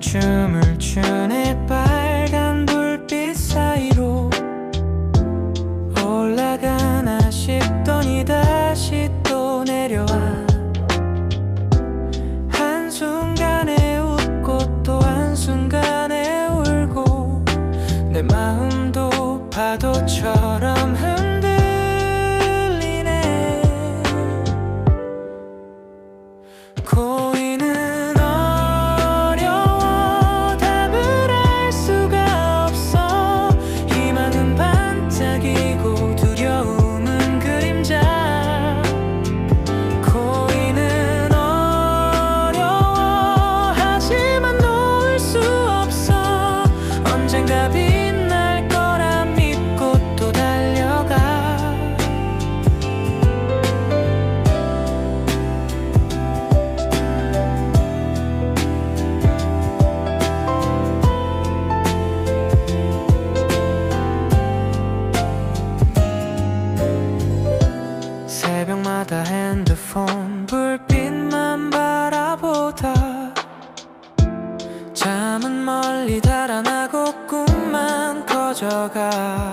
춤을 추네. 빨간 불빛 사이로 올라가나 싶더니 다시 또 내려와. 한순간에 웃고 또 한순간에 울고 내 마음도 파도처럼 흔들리네 새벽마다 핸드폰 불빛만 바라보다 잠은 멀리 달아나고 꿈만 커져가